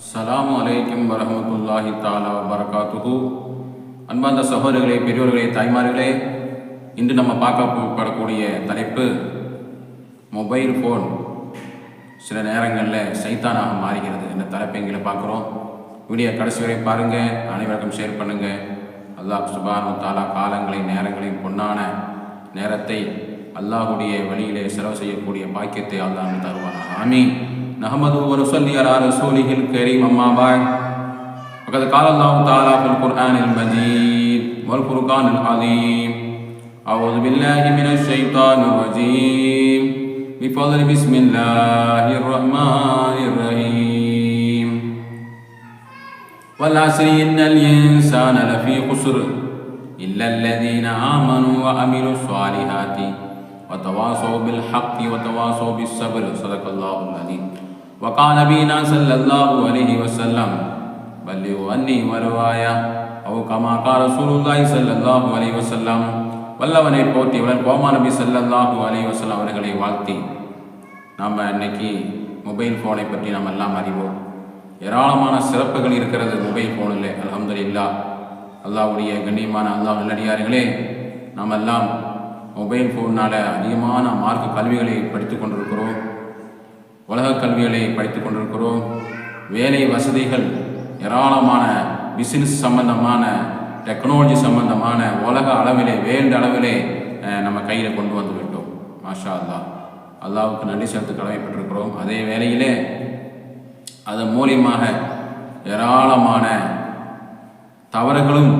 அஸ்லாம் வலைக்கம் வரமத்துல்லாஹி தாலா வரகாத்துஹு அன்பார்ந்த சகோதரர்களே பெரியோர்களே தாய்மார்களே இன்று நம்ம பார்க்கப்படக்கூடிய தலைப்பு மொபைல் ஃபோன் சில நேரங்களில் சைத்தானாக மாறுகிறது என்ற தலைப்பை எங்களை பார்க்குறோம். வீடியோ கடைசி வரை பாருங்கள் அனைவருக்கும் ஷேர் பண்ணுங்கள் அல்லாஹ் சுபானு தாலா காலங்களையும் நேரங்களையும் பொன்னான நேரத்தை அல்லாஹுடைய வழியிலே செலவு செய்யக்கூடிய பாக்கியத்தை அல்லாஹ் தருவானா ஆமீன். نحمد ونصلي على رسوله الكريم أما بعد. وقد قال الله تعالى في القرآن المجيد والفرقان العظيم أعوذ بالله من الشيطان الرجيم. بفضل بسم الله الرحمن الرحيم. والعسر إن الإنسان لفي خسر إلا الذين آمنوا وعملوا الصالحات وتواصوا بالحق وتواصوا بالصبر. صدق الله العظيم. وقال نبينا صلى الله عليه وسلم بلغوا عني ورواية أو كما قال رسول الله صلى الله عليه وسلم வல்லவனை போற்றி வளர் கோமா நபி ஸல்லல்லாஹு அலைஹி வஸல்லம் அவர்களை வாழ்த்தி நாம் இன்னைக்கு மொபைல் ஃபோனை பற்றி நாம் எல்லாம் அறிவோம் ஏராளமான சிறப்புகள் இருக்கிறது மொபைல் ஃபோனில் அல்ஹம்துலில்லா அல்லாஹ்வுடைய கண்ணியமான அல்லாஹ் நல்லடியார்களே நாம் எல்லாம் மொபைல் ஃபோனால் அதிகமான மார்க்க கல்விகளை படித்து கொண்டிருக்கிறோம் உலக கல்விகளை படித்து கொண்டிருக்கிறோம். வேலை வசதிகள் ஏராளமான பிசினஸ் சம்பந்தமான டெக்னாலஜி சம்பந்தமான உலக அளவிலே வேண்ட அளவிலே நம்ம கையில் கொண்டு வந்து விட்டோம். மாஷா அல்லா அல்லாவுக்கு நன்றி செலுத்த கடமைப்பட்டிருக்கிறோம். அதே வேளையிலே அதன் மூலியமாக ஏராளமான தவறுகளும்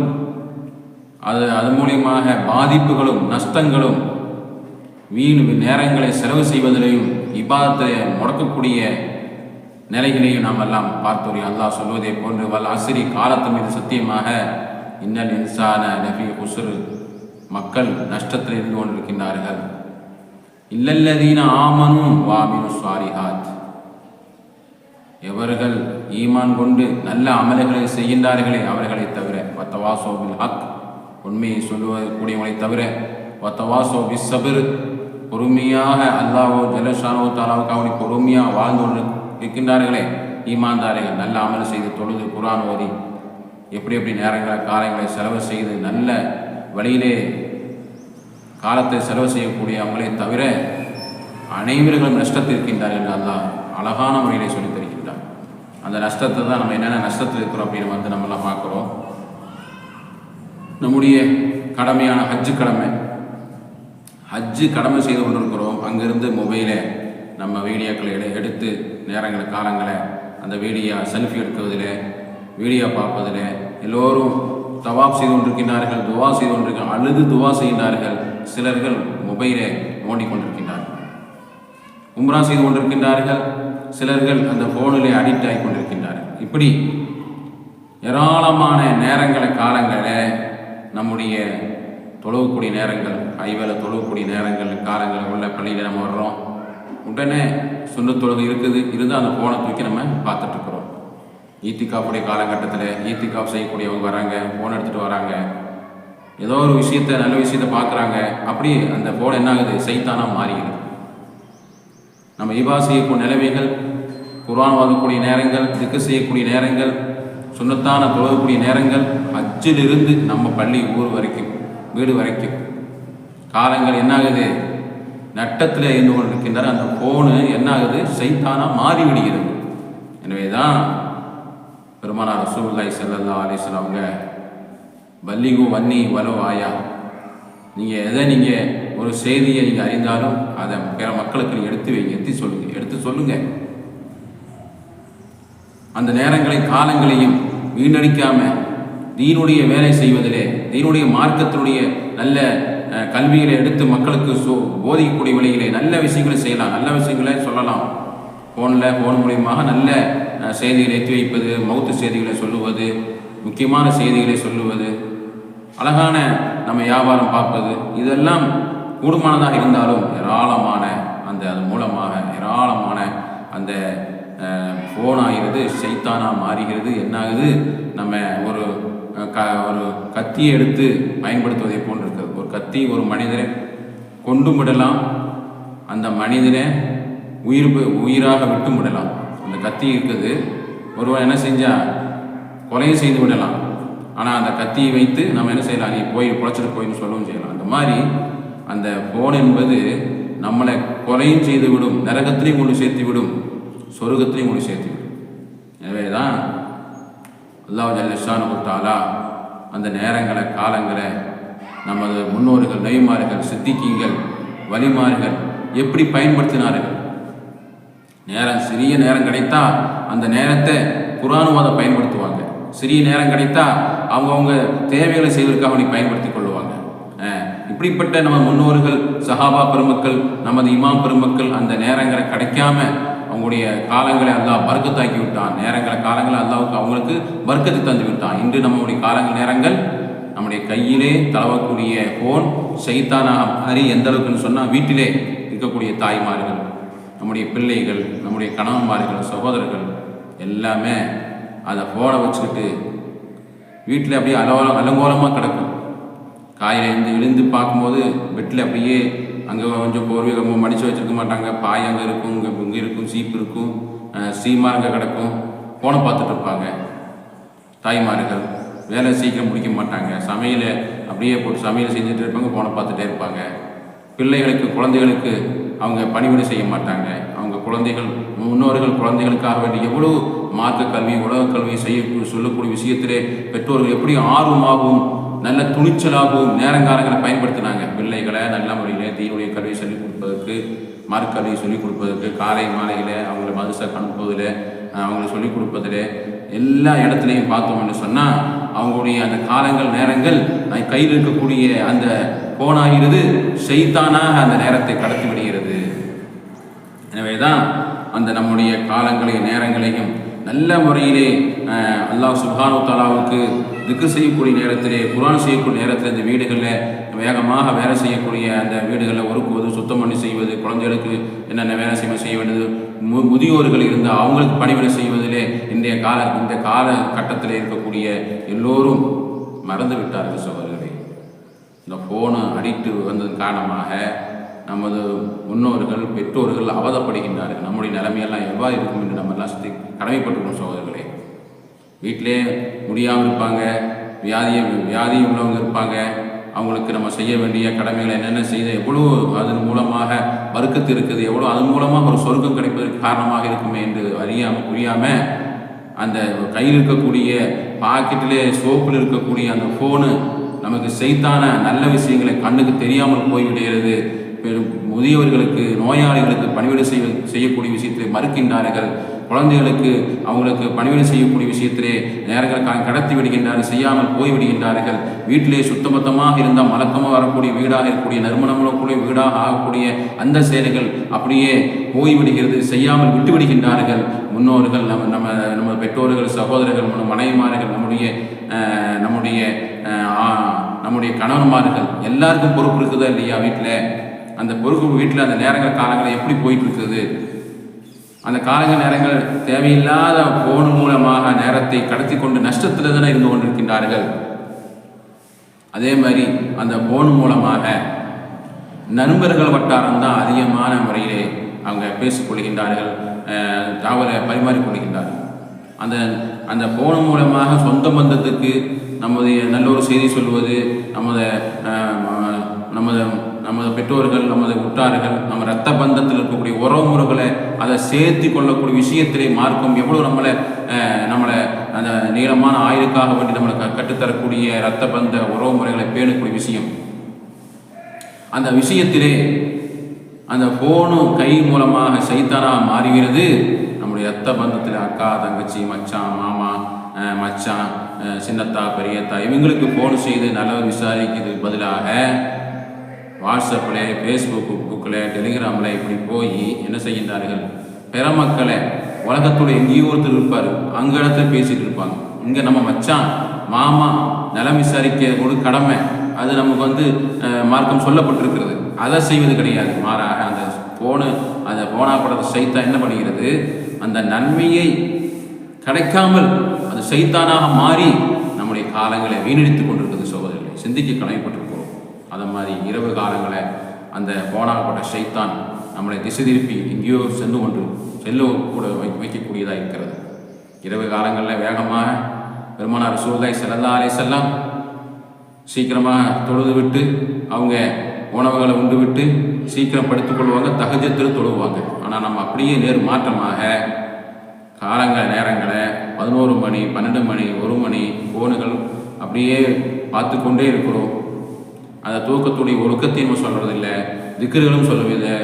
அது அது மூலியமாக பாதிப்புகளும் நஷ்டங்களும் வீண் நேரங்களை செலவு செய்வதிலையும் இபாதத்தை முடக்கக்கூடிய நிலைகளையும் நாம் எல்லாம் பார்த்தோம். அல்லாஹ் சொல்வதை போன்று வல் அசிரி காலத்து மீது சத்தியமாக இன்னல் இன்சான நபி உசுரு மக்கள் நஷ்டத்தில் இருந்து கொண்டிருக்கின்றார்கள். இல்லல்லதீன ஆமனும் வாமினு சுவாரிஹாத் எவர்கள் ஈமான் கொண்டு நல்ல அமல்களை செய்கின்றார்களே அவர்களை தவிர வத்தவாசோபில் ஹக் உண்மையை சொல்லுவக்கூடியவங்களை தவிர பத்தவாசோ சபிர் பொறுமையாக அல்லாஹோ ஜலஷானோ தாலாவுக்கு அவனை பொறுமையாக வாழ்ந்து கொண்டு இருக்கின்றார்களே ஈமான்தாரிகள் நல்ல அமல் செய்து தொழுது குரான் ஓதி எப்படி எப்படி நேரங்களை காலங்களை செலவு செய்து நல்ல வழியிலே காலத்தை செலவு செய்யக்கூடிய அவங்களே தவிர அனைவர்களும் நஷ்டத்தில் இருக்கின்றார்கள் என்று அல்லாஹ் அழகான முறையிலே சொல்லி தருகின்றார் அந்த நஷ்டத்தை தான் நம்ம என்னென்ன நஷ்டத்தில் இருக்கிறோம் அப்படின்னு வந்து நம்மளாம் பார்க்குறோம். நம்முடைய கடமையான ஹஜ்ஜு கடமை ஹஜ்ஜு கடமை செய்து கொண்டிருக்கிறோம். அங்கிருந்து மொபைலை நம்ம வீடியோக்களை எடு எடுத்து நேரங்களை காலங்களை அந்த வீடியோ செல்ஃபி எடுக்குவதில் வீடியோ பார்ப்பதில் எல்லோரும் தவாப் செய்து கொண்டிருக்கின்றார்கள் துவா செய்து கொண்டிருக்க அழுது துவா செய்கின்றார்கள். சிலர்கள் மொபைலை நோண்டி கொண்டிருக்கின்றார்கள். உம்ரா செய்து கொண்டிருக்கின்றார்கள். சிலர்கள் அந்த ஃபோனிலே அடிக்ட் ஆகி கொண்டிருக்கின்றார்கள். இப்படி ஏராளமான நேரங்களை காலங்களை நம்முடைய தொழுவக்கூடிய நேரங்கள் ஐவேளை தொழுவக்கூடிய நேரங்கள் காலங்கள் உள்ள பள்ளியில் நம்ம வர்றோம். உடனே சுண்ண தொழுகை இருக்குது இருந்தால் அந்த ஃபோனை தூக்கி நம்ம பார்த்துட்ருக்குறோம் ஈத்திகாப்புடைய காலகட்டத்தில் ஈத்திகாப் செய்யக்கூடியவங்க வராங்க ஃபோன் எடுத்துகிட்டு வராங்க. ஏதோ ஒரு விஷயத்தை நல்ல விஷயத்தை பார்க்குறாங்க. அப்படி அந்த ஃபோன் என்ன ஆகுது? சைத்தானாக மாறிடுது. நம்ம இபா செய்யக்கூடிய நிலைமைகள் குர்ஆன் வாங்கக்கூடிய நேரங்கள் திக்கு செய்யக்கூடிய நேரங்கள் சுண்ணத்தான தொழக்கூடிய நேரங்கள் அச்சிலிருந்து நம்ம பள்ளி ஊர் வரைக்கும். வீடு வரைக்கும். காலங்கள் என்னாகுது? நட்டத்தில் இருந்து கொண்டிருக்கின்றார் அந்த ஃபோனு என்னாகுது? சைத்தானாக மாறிவிடுகிறது. எனவே தான் பெருமானார் ரசூல்லாய் செல்லல்லா அலைஹி அவங்க பல்லிகு வன்னி வலோ ஆயா. நீங்கள் எதை நீங்கள் ஒரு செய்தியை நீங்கள் அறிந்தாலும் அதை பிற மக்களுக்கு நீங்கள் எடுத்து வைங்க எடுத்து சொல்லுங்கள் எடுத்து சொல்லுங்கள் அந்த நேரங்களை காலங்களையும் வீணடிக்காமல் தீனுடைய வேலை செய்வதிலே தீனுடைய மார்க்கத்தினுடைய நல்ல கல்விகளை எடுத்து மக்களுக்கு சோ போதிக்கக்கூடிய வழியிலே நல்ல விஷயங்களை செய்யலாம். நல்ல விஷயங்களை சொல்லலாம். ஃபோனில் ஃபோன் மூலியமாக நல்ல செய்திகளை எத்தி வைப்பது மௌத்து செய்திகளை சொல்லுவது முக்கியமான செய்திகளை சொல்லுவது அழகான நம்ம வியாபாரம் பார்ப்பது இதெல்லாம் கூடுமானதாக இருந்தாலும் ஏராளமான அந்த அது மூலமாக ஏராளமான அந்த ஃபோன் ஆகிறது சைத்தானாக மாறுகிறது என்னாகுது? நம்ம ஒரு க ஒரு கத்தியை எடுத்து பயன்படுத்துவதை போன்று இருக்கிறது ஒரு கத்தி ஒரு மனிதரை கொண்டு விடலாம். அந்த மனிதனை உயிர் உயிராக விட்டு விடலாம். அந்த கத்தி இருக்குது. ஒருவன் என்ன செஞ்சால் கொலையும் செய்து விடலாம். ஆனால் அந்த கத்தியை வைத்து நம்ம என்ன செய்யலாம்? நீ போய் பிழைச்சிட்டு போயின்னு சொல்லவும் செய்யலாம். அந்த மாதிரி அந்த ஃபோன் என்பது நம்மளை கொலையும் செய்து விடும் நரகத்திலையும் கொண்டு சேர்த்து விடும் சொருகத்திலையும் கொண்டு சேர்த்து விடும் எனவே தான் அல்லாஹ் ஜல்லிஷானு கொடுத்தாலா அந்த நேரங்களை காலங்களை நமது முன்னோர்கள் நெய்மார்கள் சித்திக்கிங்கள் வலிமார்கள் எப்படி பயன்படுத்தினார்கள்? நேரம் சிறிய நேரம் கிடைத்தா அந்த நேரத்தை குரானுவாத பயன்படுத்துவாங்க. சிறிய நேரம் கிடைத்தா அவங்கவுங்க தேவைகளை செய்வதற்காக அவனை பயன்படுத்தி கொள்ளுவாங்க. இப்படிப்பட்ட நம்ம முன்னோர்கள் சஹாபா பெருமக்கள் நமது இமாம் பெருமக்கள் அந்த நேரங்களை கிடைக்காம அவங்களுடைய காலங்களை அல்லா பர்க்கத்தாக்கி விட்டான் நேரங்களை காலங்களை அல்லாவுக்கு அவங்களுக்கு பர்க்கத்தை தந்து விட்டான் இன்று நம்முடைய காலங்கள் நேரங்கள் நம்முடைய கையிலே தளவக்கூடிய ஃபோன் செய்தானா ஹரி எந்த அளவுக்குன்னு சொன்னால் வீட்டிலே இருக்கக்கூடிய தாய்மார்கள் நம்முடைய பிள்ளைகள் நம்முடைய கணவன்மார்கள் சகோதரர்கள் எல்லாமே அதை ஃபோனை வச்சுக்கிட்டு வீட்டில் அப்படியே அலோலம் அலங்கோலமாக கிடக்கும். காயில் எழுந்து விழுந்து பார்க்கும்போது பெட்டில் அப்படியே அங்கே கொஞ்சம் போர்வீகமாக மடித்து வச்சுருக்க மாட்டாங்க. பாய் அங்கே இருக்கும் இங்கே இங்கே இருக்கும் சீப்பு இருக்கும் சீமா அங்கே கிடக்கும். ஃபோனை பார்த்துட்டு இருப்பாங்க. தாய்மார்கள். வேலை சீக்கிரம் முடிக்க மாட்டாங்க. சமையலை அப்படியே போட்டு சமையல் செஞ்சுட்டு இருப்பாங்க ஃபோனை பார்த்துட்டே இருப்பாங்க. பிள்ளைகளுக்கு குழந்தைகளுக்கு அவங்க பணிவிடை செய்ய மாட்டாங்க. அவங்க குழந்தைகள் முன்னோர்கள் குழந்தைகளுக்காக வேண்டி எவ்வளவு மார்க்க கல்வி உலக கல்வி செய்ய சொல்லக்கூடிய விஷயத்திலே பெற்றோர்கள் எப்படி ஆர்வமாகவும் நல்ல துணிச்சலாகவும் நேரங்காலங்களை பயன்படுத்தினாங்க. பிள்ளைகளை நல்ல முறையில் தீனுடைய கல்வியை சொல்லிக் கொடுப்பதற்கு மார்க் கல்வியை சொல்லிக் கொடுப்பதற்கு காலை மாலையில் அவங்களை மதுசை அனுப்புவதில் அவங்களுக்கு சொல்லிக் கொடுப்பதில் எல்லா இடத்துலையும் பார்த்தோம் என்று சொன்னால் அவங்களுடைய அந்த காலங்கள் நேரங்கள் கையில் இருக்கக்கூடிய அந்த போனாகிறது செய்தானாக அந்த நேரத்தை கடத்தி விடுகிறது. எனவே தான் அந்த நம்முடைய காலங்களையும் நேரங்களையும் நல்ல முறையிலே அல்லாஹ் சுப்ஹானு தாலாவுக்கு திக்கு செய்யக்கூடிய நேரத்திலே குரான் செய்யக்கூடிய நேரத்தில் இந்த வீடுகளில் வேகமாக வேலை செய்யக்கூடிய அந்த வீடுகளை ஒருக்குவது சுத்தம் பண்ணி செய்வது குழந்தைகளுக்கு என்னென்ன வேலை செய்ய செய்ய வேண்டியது மு முதியோர்கள் இருந்தால் அவங்களுக்கு பணிவிடை செய்வதிலே இன்றைய கால இந்த கால கட்டத்தில் இருக்கக்கூடிய எல்லோரும் மறந்து விட்டார்கள் சகோதரர்களே. இந்த ஃபோனு அடிக்ட் வந்ததன் காரணமாக நமது முன்னோர்கள் பெற்றோர்கள் அவதப்படுகின்றார்கள். நம்முடைய நிலைமையெல்லாம் எவ்வாறு இருக்கும் என்று நம்ம எல்லாம் சுற்றி கடமைப்பட்டுக்கணும் சகோதரர்களே. வீட்டிலே முடியாமல் இருப்பாங்க வியாதியும் வியாதியும் உள்ளவங்க இருப்பாங்க அவங்களுக்கு நம்ம செய்ய வேண்டிய கடமைகளை என்னென்ன செய்த எவ்வளோ அதன் மூலமாக வறுக்கத்து இருக்குது எவ்வளோ அதன் மூலமாக ஒரு சொர்க்கம் கிடைப்பதற்கு காரணமாக இருக்குமே என்று அறியாமல் புரியாமல் அந்த கையில் இருக்கக்கூடிய பாக்கெட்டிலே சோப்பில் இருக்கக்கூடிய அந்த ஃபோனு நமக்கு செய்தான நல்ல விஷயங்களை கண்ணுக்கு தெரியாமல் போய்விடுகிறது. பெரும் முதியவர்களுக்கு நோயாளிகளுக்கு பணிவிடை செய்ய செய்யக்கூடிய விஷயத்தை மறுக்கின்றார்கள். குழந்தைகளுக்கு அவங்களுக்கு பணிவிடை செய்யக்கூடிய விஷயத்திலே நேரங்கள் கடத்தி விடுகின்றார்கள் செய்யாமல் போய் விடுகின்றார்கள். வீட்டிலே சுத்தபத்தமாக இருந்தால் மலக்கமாக வரக்கூடிய வீடாக இருக்கக்கூடிய நறுமணமுள்ளக்கூடிய வீடாக ஆகக்கூடிய அந்த செயல்கள் அப்படியே போய் விடுகிறது செய்யாமல் விட்டு விடுகின்றார்கள். முன்னோர்கள் நம்ம நம்ம நம்ம பெற்றோர்கள் சகோதரர்கள் நம்ம மனைவிமார்கள் நம்முடைய நம்முடைய நம்முடைய கணவன்மார்கள் எல்லாருக்கும் பொறுப்பு இருக்குதா இல்லையா வீட்டில்? அந்த பொறுப்பு வீட்டில் அந்த நேரங்கள் காலங்களை எப்படி போயிட்டு இருக்குது? அந்த காலங்க நேரங்கள் தேவையில்லாத போன் மூலமாக நேரத்தை கடத்தி கொண்டு நஷ்டத்தில் தானே இருந்து கொண்டிருக்கின்றார்கள். அதே மாதிரி அந்த போன் மூலமாக நண்பர்கள் வட்டாரம் தான் அதிகமான முறையிலே அவங்க பேசிக்கொள்கின்றார்கள் தகவலை பரிமாறிக்கொள்கின்றார்கள் அந்த அந்த போன் மூலமாக சொந்த பந்தத்துக்கு நமது நல்ல ஒரு செய்தி சொல்வது நமது நமது நமது பெற்றோர்கள் நமது உற்றார்கள் நம்ம ரத்த பந்தத்தில் இருக்கக்கூடிய உறவுமுறைகளை அதை சேர்த்து கொள்ளக்கூடிய விஷயத்திலே மார்க்கம் எவ்வளோ நம்மளை நம்மளை அந்த நீளமான ஆயுளுக்காக வேண்டி நம்மளை க- கற்றுத்தரக்கூடிய ரத்த பந்த உறவுமுறைகளை பேணக்கூடிய விஷயம். அந்த விஷயத்திலே அந்த ஃபோனும் கை மூலமாக சைத்தானாக மாறுகிறது. நம்முடைய ரத்த பந்தத்தில் அக்கா தங்கச்சி மச்சான் மாமா மச்சான் சின்னத்தா பெரியத்தா இவங்களுக்கு ஃபோன் செய்து நல்லவர் விசாரிக்கிறதுக்கு பதிலாக வாட்ஸ்அப்பில் ஃபேஸ்புக் புக்கில் டெலிகிராமில் இப்படி போய் என்ன செய்கின்றார்கள்? பிற மக்களை உலகத்தோட எங்கேயோ ஒருத்தர் இருப்பார். அங்கே இடத்துல பேசிகிட்டு இருப்பாங்க. இங்கே நம்ம மச்சான் மாமா நலம் விசாரிக்க ஒரு கடமை. அது நமக்கு வந்து மார்க்கம் சொல்லப்பட்டிருக்கிறது. அதை செய்வது கிடையாது. மாறாக அந்த போன அந்த போனாப்படத்தை சைத்தா என்ன பண்ணுகிறது? அந்த நன்மையை கிடைக்காமல் அது சைத்தானாக மாறி நம்முடைய காலங்களை வீணடித்துக் கொண்டிருக்கிறது சோதரிகளை சிந்திக்க கடமைப்பட்டிருக்கிறது. அதை மாதிரி இரவு காலங்களை அந்த போனாகப்பட்ட ஷைத்தான் நம்மளை திசை திருப்பி எங்கேயோ சென்று கொண்டு செல்ல கூட வை வைக்கக்கூடியதாக இருக்கிறது. இரவு காலங்களில் வேகமாக பெருமானார் சூழ்நிலை செல்லல்லா செல்லாம் சீக்கிரமாக தொழுது விட்டு அவங்க உணவுகளை உண்டு விட்டு சீக்கிரம் படுத்துக்கொள்வாங்க தகஜத்தில் தொழுவாங்க. ஆனால் நம்ம அப்படியே நேர் மாற்றமாக காலங்கள் நேரங்களை பதினோரு மணி பன்னெண்டு மணி ஒரு மணி ஃபோனுகள் அப்படியே பார்த்து கொண்டே இருக்கிறோம். அந்த தூக்கத்துடைய ஒழுக்கத்தையும் சொல்கிறது இல்லை திக்கர்களும் சொல்லவில்லை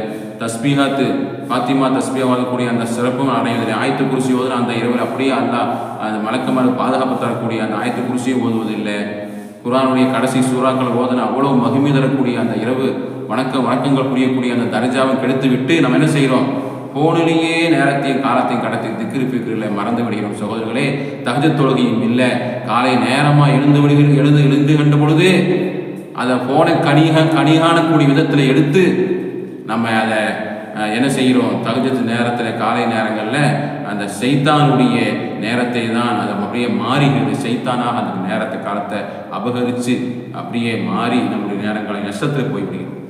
தஸ்பீஹாத்து பாத்திமா தஸ்பியா வாழக்கூடிய அந்த சிறப்பும் அடைவதில்லை. ஆயத்து குருசி ஓதுன அந்த இரவில் அப்படியே அல்லா அந்த மலக்கமாக பாதுகாப்பு தரக்கூடிய அந்த ஆயத்து குருசியை ஓதுவதில்லை. குரானுடைய கடைசி சூறாக்கள் ஓதுனா அவ்வளவு மகிமை தரக்கூடிய அந்த இரவு வணக்க வணக்கங்கள் புரியக்கூடிய அந்த தர்ஜாவை கெடுத்து விட்டு நம்ம என்ன செய்கிறோம் போனிலேயே நேரத்தையும் காலத்தையும் கடத்தி திக்கிரி பிக்கிரில் மறந்து விடுகிறோம். சகோதரர்களே தகுதி தொழுகையும் இல்லை. காலை நேரமாக எழுந்து விடுகிற எழுந்து எழுந்து கண்ட பொழுது அதை ஃபோனை கணிக கணிகாணக்கூடிய விதத்தில் எடுத்து நம்ம அதை என்ன செய்கிறோம் தகுஜத்து நேரத்தில் காலை நேரங்களில் அந்த செய்தானுடைய நேரத்தை தான் அதை அப்படியே மாறுகிறது செய்தானாக அந்த நேரத்தை காலத்தை அபகரித்து அப்படியே மாறி நம்முடைய நேரங்களை நஷ்டத்தில் போய்விடுகிறோம்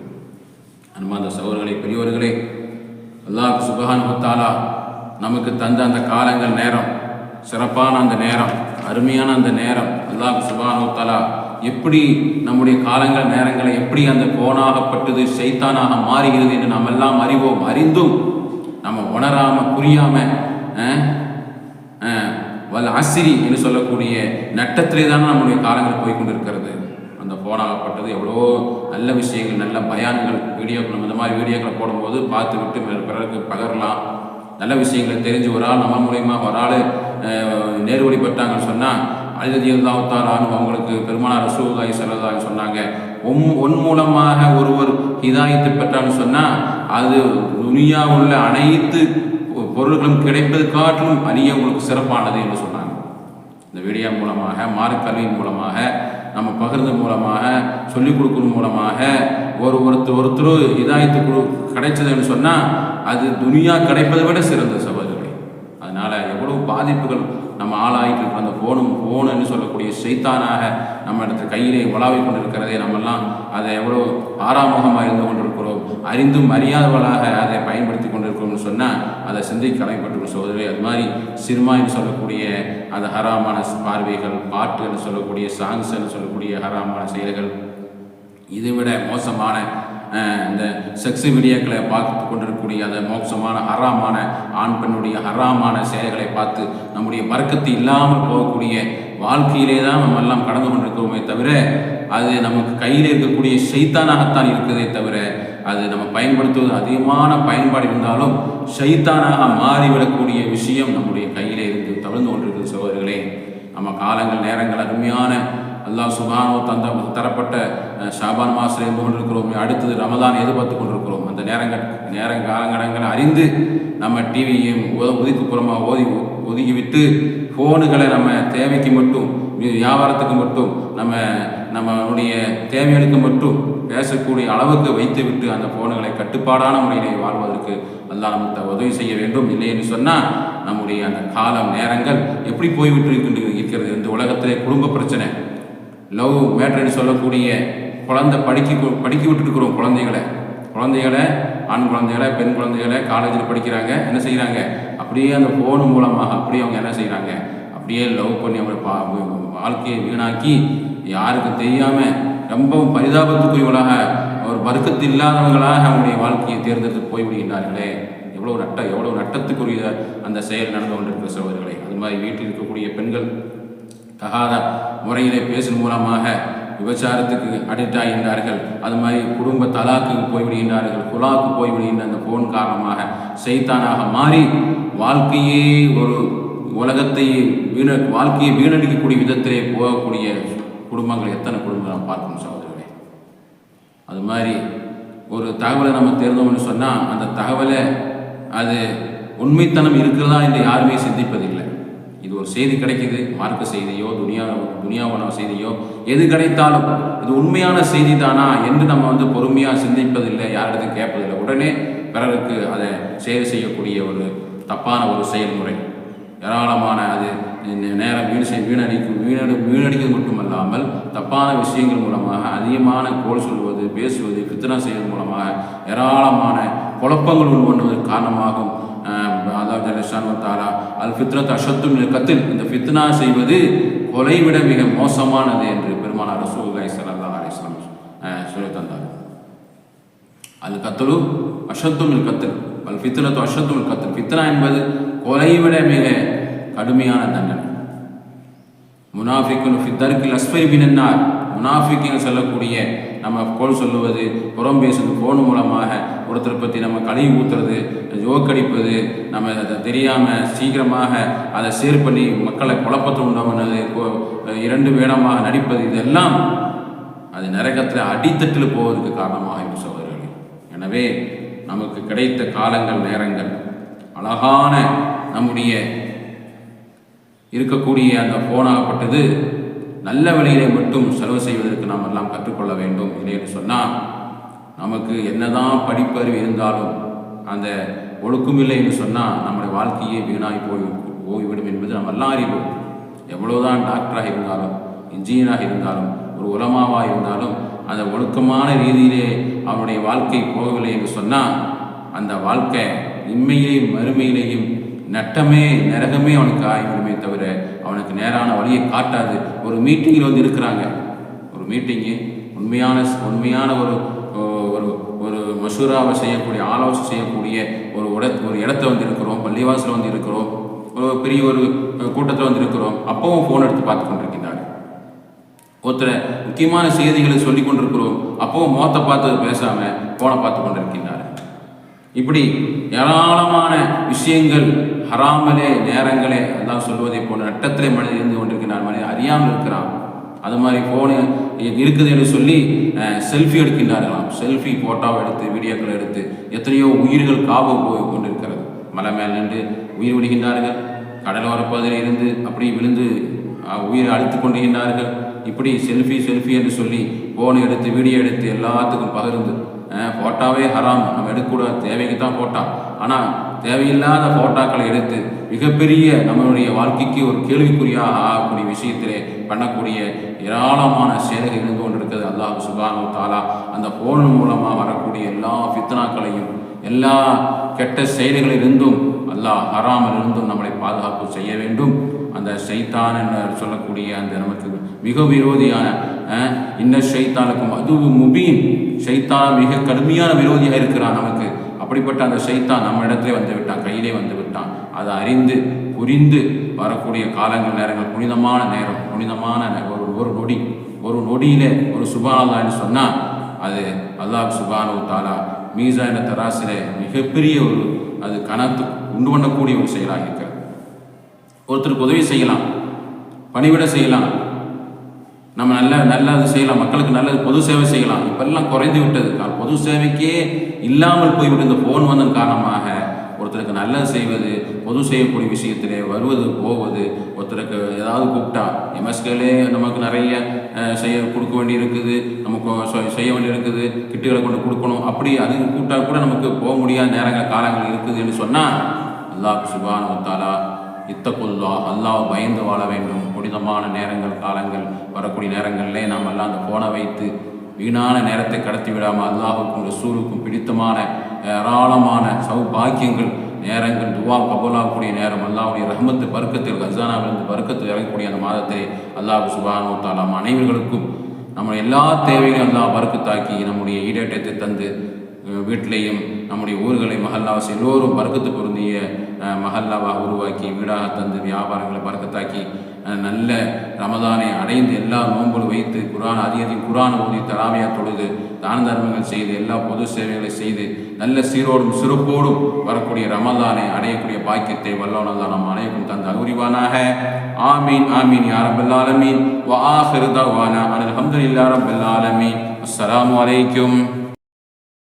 அன்பார்ந்த சகோதரர்களே பெரியவர்களே அல்லாஹ் சுபஹான் நமக்கு தந்த அந்த காலங்கள் நேரம் சிறப்பான அந்த நேரம் அருமையான அந்த நேரம் அல்லாஹ் சுபஹான் எப்படி நம்முடைய காலங்கள் நேரங்களை எப்படி அந்த போனாகப்பட்டது சைத்தானாக மாறுகிறது என்று நாம் எல்லாம் அறிவோம் அறிந்தும் நம்ம உணராம புரியாம வல் அசிரி என்று சொல்லக்கூடிய நட்டத்திலே தான் நம்முடைய காலங்கள் போய் கொண்டிருக்கிறது அந்த போனாகப்பட்டது எவ்வளோ நல்ல விஷயங்கள் நல்ல பயான்கள் வீடியோக்கள் நம்ம இந்த மாதிரி வீடியோக்களை போடும்போது பார்த்து விட்டு பிறருக்கு பகரலாம். நல்ல விஷயங்களை தெரிஞ்சு ஒரு ஆள் நம்ம மூலயமா ஒரு ஆள் நேர்வழிப்பட்டாங்கன்னு சொன்னால் அழுதி அல்லாத்தாரான்னு அவங்களுக்கு பெருமானார் ரசூல்லாய் செல்லதான்னு சொன்னாங்க. உம் உன் மூலமாக ஒருவர் இதாயத்து பெற்றான்னு சொன்னால் அது துனியா உள்ள அனைத்து பொருள்களும் கிடைப்பது காட்டிலும் அரிய உங்களுக்கு சிறப்பானது என்று சொன்னாங்க. இந்த வீடியோ மூலமாக மார்க்கல்வியின் மூலமாக நம்ம பகிர்ந்து மூலமாக சொல்லிக் கொடுக்குறது மூலமாக ஒரு ஒருத்தர் ஒருத்தர் இதாயத்து குழு கிடைச்சதுன்னு சொன்னால் அது துனியா கிடைப்பதை விட சிறந்த சகோதரர்களே. அதனால் எவ்வளவு பாதிப்புகள் நம்ம ஆளாயிட்டு இருக்கிற அந்த ஃபோனும் ஃபோனுன்னு சொல்லக்கூடிய சைத்தானாக நம்ம இடத்துல கையிலே உலாவிக் கொண்டிருக்கிறதே நம்மெல்லாம் அதை எவ்வளோ ஆறாமுகமாக இருந்து கொண்டிருக்கிறோம் அறிந்தும் அறியாதவளாக அதை பயன்படுத்தி கொண்டிருக்கிறோம்னு சொன்னால் அதை சிந்திக்க கடமைப்பட்டிருக்கும் சோதரி அது மாதிரி சினிமான்னு சொல்லக்கூடிய அந்த ஹராமான பார்வைகள் பாட்டுன்னு சொல்லக்கூடிய சாங்ஸ்ன்னு சொல்லக்கூடிய ஹராமான செயல்கள் இதை விட மோசமான இந்த செக்ஸ் வீடியோக்களை பார்த்து கொண்டிருக்கக்கூடிய அந்த மோசமான ஹராமான ஆண் பெண்ணுடைய ஹராமான செயல்களை பார்த்து நம்முடைய மறக்கத்தை இல்லாமல் போகக்கூடிய வாழ்க்கையிலே தான் நம்ம எல்லாம் கடந்து கொண்டிருக்கிறோமே தவிர அது நமக்கு கையில் இருக்கக்கூடிய ஷைத்தானாகத்தான் இருக்குதே தவிர அது நம்ம பயன்படுத்துவது அதிகமான பயன்பாடு இருந்தாலும் ஷைத்தானாக மாறிவிடக்கூடிய விஷயம் நம்முடைய கையிலே இருந்து தவிர்ந்து கொண்டிருக்குது சோதர்களே நம்ம காலங்கள் நேரங்கள் அருமையான அல்லாஹ் சுபானோ தந்த தரப்பட்ட ஷாபான் மாதத்தில் இருந்து கொண்டிருக்கிறோம் அடுத்தது ரமதான் எதிர்பார்த்து கொண்டிருக்கிறோம். அந்த நேரங்கள் நேர காலங்கடங்களை அறிந்து நம்ம டிவியையும் ஒதுக்குப்புறமாக ஓதி ஒதுக்கிவிட்டு ஃபோனுகளை நம்ம தேவைக்கு மட்டும் வியாபாரத்துக்கு மட்டும் நம்ம நம்மளுடைய தேவைகளுக்கு மட்டும் பேசக்கூடிய அளவுக்கு வைத்துவிட்டு அந்த ஃபோனுகளை கட்டுப்பாடான முறையிலே வாழ்வதற்கு அல்லாஹ் நமக்கு உதவி செய்ய வேண்டும். இல்லை என்று சொன்னால் நம்முடைய அந்த காலம் நேரங்கள் எப்படி போய்விட்டு இருக்கின்ற- இருக்கிறது? இந்த உலகத்திலே குடும்ப பிரச்சனை லவ் மேட்ருன்னு சொல்லக்கூடிய குழந்தை படிக்க படிக்க விட்டுருக்குறோம் குழந்தைகளை. குழந்தைகளை ஆண் குழந்தைகளை பெண் குழந்தைகளை காலேஜில் படிக்கிறாங்க. என்ன செய்கிறாங்க அப்படியே அந்த ஃபோனு மூலமாக அப்படியே அவங்க என்ன செய்கிறாங்க அப்படியே லவ் பண்ணி அவங்க பா வாழ்க்கையை வீணாக்கி யாருக்கும் தெரியாமல் ரொம்பவும் பரிதாபத்துக்குரியவர்களாக ஒரு வர்க்கத்து இல்லாதவங்களாக அவங்களுடைய வாழ்க்கையை தேர்ந்தெடுத்து போய்விடுகின்றார்களே. எவ்வளோ நட்ட எவ்வளோ நட்டத்துக்குரிய அந்த செயல் நடந்து கொண்டிருக்கிற சகோதரர்களே. அது மாதிரி வீட்டில் இருக்கக்கூடிய பெண்கள் தகாத முறையிலே பேசும் மூலமாக விபச்சாரத்துக்கு அடிக்ட் ஆகின்றார்கள். அது மாதிரி குடும்ப தலாக்கு போய்விடுகின்றார்கள். குலாக்கு போய்விடுகின்ற அந்த போன் காரணமாக செய்தானாக மாறி வாழ்க்கையே ஒரு உலகத்தை வீண வாழ்க்கையை வீணடிக்கக்கூடிய விதத்திலே போகக்கூடிய குடும்பங்கள் எத்தனை குடும்பங்கள் நாம் பார்க்கணும் சகோதரர்களே? அது மாதிரி ஒரு தகவலை நம்ம தெரிந்தோம்னு சொன்னால் அந்த தகவலை அது உண்மைத்தனம் இருக்கிறதா என்று யாருமே சிந்திப்பதில்லை. இது ஒரு செய்தி கிடைக்குது. மார்க்க செய்தியோ துனியா துனியாவான செய்தியோ எது கிடைத்தாலும் இது உண்மையான செய்தி தானா என்று நம்ம வந்து பொறுமையாக சிந்திப்பதில்லை யாரிடத்தையும் கேட்பதில்லை. உடனே பிறருக்கு அதை செயல் செய்யக்கூடிய ஒரு தப்பான ஒரு செயல்முறை. ஏராளமான அது நேரம் வீண் செய் வீணடிக்கும் வீணடி வீணடிக்கிறது மட்டுமல்லாமல் தப்பான விஷயங்கள் மூலமாக அதிகமான கோல் சொல்வது பேசுவது பித்தனா செய்வதன் மூலமாக ஏராளமான குழப்பங்கள் உருவானதற்கு காரணமாகும். அஹ், அல்லாஹ் ஜலஷான் தாரா அல் ஃபித்ரத் அஷத்தும் கத்தில். இந்த ஃபித்னா செய்வது கொலை விட மிக மோசமானது என்று பெருமானார் ரசூலாய் ஸல்லல்லாஹு அலிஸ்லாம் சொல்லி தந்தார் அல் கத்தலு அஷத்தும் கத்தில் அல் ஃபித்னத்து அஷத்தும் கத்தில். ஃபித்னா என்பது கொலை விட மிக கடுமையான தண்டனை. முனாஃபிக்குன் ஃபித்தர்கில் அஸ்ஃபரி பினன்னார் முனாஃபிக்குன்னு சொல்லக்கூடிய நம்ம கோல் சொல்லுவது புறம் பேசுவது ஃபோன் மூலமாக ஒருத்தரை பற்றி நம்ம கழுவி ஊற்றுறது ஜோக்கடிப்பது நம்ம அதை தெரியாமல் சீக்கிரமாக அதை ஷேர் பண்ணி மக்களை குழப்பத்தில் உண்டானது இரண்டு வேடமாக நடிப்பது இதெல்லாம் அது நரகத்தில் அடித்தட்டில் போவதற்கு காரணமாக இருக்கும் சகோதரர்களே. எனவே நமக்கு கிடைத்த காலங்கள் நேரங்கள் அழகான நம்முடைய இருக்கக்கூடிய அந்த ஃபோனாகப்பட்டது நல்ல வழியிலே மட்டும் செலவு செய்வதற்கு நாம் எல்லாம் கற்றுக்கொள்ள வேண்டும். இல்லைன்னு சொன்னால் நமக்கு என்னதான் படிப்பறிவு இருந்தாலும் அந்த ஒழுக்கம் இல்லை என்று சொன்னால் நம்முடைய வாழ்க்கையே வீணாகி போய் போய்விடும் என்பது நம்ம எல்லாம் அறிவோம். எவ்வளோதான் டாக்டராக இருந்தாலும் இன்ஜினியராக இருந்தாலும் ஒரு உலமாவாக இருந்தாலும் அந்த ஒழுக்கமான ரீதியிலே அவனுடைய வாழ்க்கை போகவில்லை என்று சொன்னால் அந்த வாழ்க்கை இன்மையிலேயும் மறுமையிலேயும் நட்டமே நரகமே அவனுக்கு ஆகிவிடுமே தவிர அவனுக்கு நேரான வழியை காட்டாது. ஒரு மீட்டிங்கில் வந்து இருக்கிறாங்க. ஒரு மீட்டிங்கு உண்மையான உண்மையான ஒரு ஒரு ஒரு மசூராவை செய்யக்கூடிய ஆலோசனை செய்யக்கூடிய ஒரு உட ஒரு இடத்த வந்து இருக்கிறோம். பள்ளிவாசல் வந்து இருக்கிறோம். ஒரு பெரிய ஒரு கூட்டத்தில் வந்து இருக்கிறோம். அப்பவும் ஃபோன் எடுத்து பார்த்து கொண்டிருக்கிறார் ஒருத்தரை முக்கியமான செய்திகளை சொல்லி கொண்டிருக்கிறோம். அப்பவும் மோத்த பார்த்து பேசாமல் ஃபோனை பார்த்து கொண்டிருக்கின்றார். இப்படி ஏராளமான விஷயங்கள் ஹராமலே நேரங்களே அதான் சொல்வதை போல நட்டத்திலே மனிதன் இருந்து கொண்டிருக்கிறான். மனிதன் அறியாமல் இருக்கிறான். அது மாதிரி ஃபோனு இருக்குது என்று சொல்லி செல்ஃபி எடுக்கின்றார்களாம். செல்ஃபி ஃபோட்டோவை எடுத்து வீடியோக்களை எடுத்து எத்தனையோ உயிர்கள் காவு போய் கொண்டிருக்கிறது. மலை மேல் நின்று உயிர் விடுகின்றார்கள். கடலோர பகுதியில் இருந்து அப்படி விழுந்து உயிரை அழித்து கொண்டிருக்கின்றார்கள். இப்படி செல்ஃபி செல்ஃபி என்று சொல்லி ஃபோனை எடுத்து வீடியோ எடுத்து எல்லாத்துக்கும் பகிர்ந்து ஃபோட்டோவே ஹராம். நம்ம எடுக்கக்கூடாது. தேவைக்கு தான் ஃபோட்டா ஆனால் தேவையில்லாத ஃபோட்டாக்களை எடுத்து மிகப்பெரிய நம்மளுடைய வாழ்க்கைக்கு ஒரு கேள்விக்குறியாக ஆகக்கூடிய விஷயத்திலே பண்ணக்கூடிய ஏராளமான செயல்கள் இருந்து கொண்டிருக்கிறது. அல்லாஹ் சுபானு தாலா அந்த ஃபோன் மூலமாக வரக்கூடிய எல்லா ஃபித்னாக்களையும் எல்லா கெட்ட செயல்களிலிருந்தும் அல்லாஹ் ஹராமிலிருந்தும் நம்மளை பாதுகாப்பு செய்ய வேண்டும். அந்த சைத்தான் என்று சொல்லக்கூடிய அந்த நமக்கு மிக விரோதியான இன்ன சைத்தானுக்கும் அதுவும் முபீன். சைத்தான் மிக கடுமையான விரோதியாக இருக்கிறான் நமக்கு. அப்படிப்பட்ட அந்த சைத்தான் நம்ம இடத்துல வந்து விட்டான் கையிலே வந்து விட்டான். அதை அறிந்து புரிந்து வரக்கூடிய காலங்கள் நேரங்கள் புனிதமான நேரம் புனிதமான ஒரு ஒரு நொடி ஒரு நொடியில் ஒரு சுபானல்லான்னு சொன்னால் அது அல்லாஹ் சுபானு தாலா மீசா தராசில மிகப்பெரிய ஒரு அது கணத்து உண்டு பண்ணக்கூடிய ஒரு செயலாக இருக்கிறது. ஒருத்தருக்கு உதவி செய்யலாம் பணிவிட செய்யலாம் நம்ம நல்ல நல்லது செய்யலாம். மக்களுக்கு நல்லது பொது சேவை செய்யலாம். இப்பெல்லாம் குறைந்து விட்டது. பொது சேவைக்கே இல்லாமல் போய்விட்டு இந்த ஃபோன் வந்தன் காரணமாக ஒருத்தருக்கு நல்லது செய்வது பொது செய்யக்கூடிய விஷயத்திலே வருவது போவது ஒருத்தருக்கு ஏதாவது கூப்பிட்டா எம்எஸ்கேலே நமக்கு நிறைய செய்ய கொடுக்க வேண்டி இருக்குது நமக்கு செய்ய வேண்டி இருக்குது கிட்டுகளை கொண்டு கொடுக்கணும். அப்படி அது கூப்பிட்டா கூட நமக்கு போக முடியாத நேரங்கள் காலங்கள் இருக்குது என்று சொன்னால் அல்லாஹ் சுபான் தாலா இத்தக்குல்லா அல்லாஹ் பயந்து வாழ வேண்டும். புனிதமான நேரங்கள் காலங்கள் வரக்கூடிய நேரங்களிலே நாம் எல்லாம் அந்த போனை வைத்து வீணான நேரத்தை கடத்தி விடாமல் அல்லாஹுக்கும் ரசூலுக்கும் பிடித்தமான ஏராளமான சௌபாக்கியங்கள் நேரங்கள் துவா கபோலாகக்கூடிய நேரம் அல்லாவுடைய ரஹமத்து பருக்கத்தில் கசானாவிலிருந்து பருக்கத்தில் இறங்கக்கூடிய அந்த மாதத்தை அல்லாஹ் சுபானோ தாலாம் அனைவர்களுக்கும் நம்ம எல்லா தேவைகளையும் அல்லாஹ் பருக்கத்தாக்கி நம்முடைய ஈடேட்டத்தை தந்து வீட்டிலையும் நம்முடைய ஊர்களை மஹல்லாவாசி எல்லோரும் பருக்கத்து பொருந்திய மஹல்லாவாக உருவாக்கி வீடாக தந்து வியாபாரங்களை பறக்கத்தாக்கி நல்ல ரமதானை அடைந்து எல்லா நோன்புகளும் வைத்து குரான் அதிகத்தையும் குரான் ஓதி தராமையாக தொழுது தான தர்மங்கள் செய்து எல்லா பொது சேவைகளை செய்து நல்ல சீரோடும் சிறப்போடும் வரக்கூடிய ரமதானை அடையக்கூடிய பாக்கியத்தை வல்லவனதான் நம் அனைவரும் தந்த அகுரிவானாக ஆமீன் ஆமீன் யாரபல்லாலமீன் வா ஆஹிருதாவானா அனில் அஹமதுல்லா ரபல்லாலமீன் அஸ்லாம் வலைக்கும்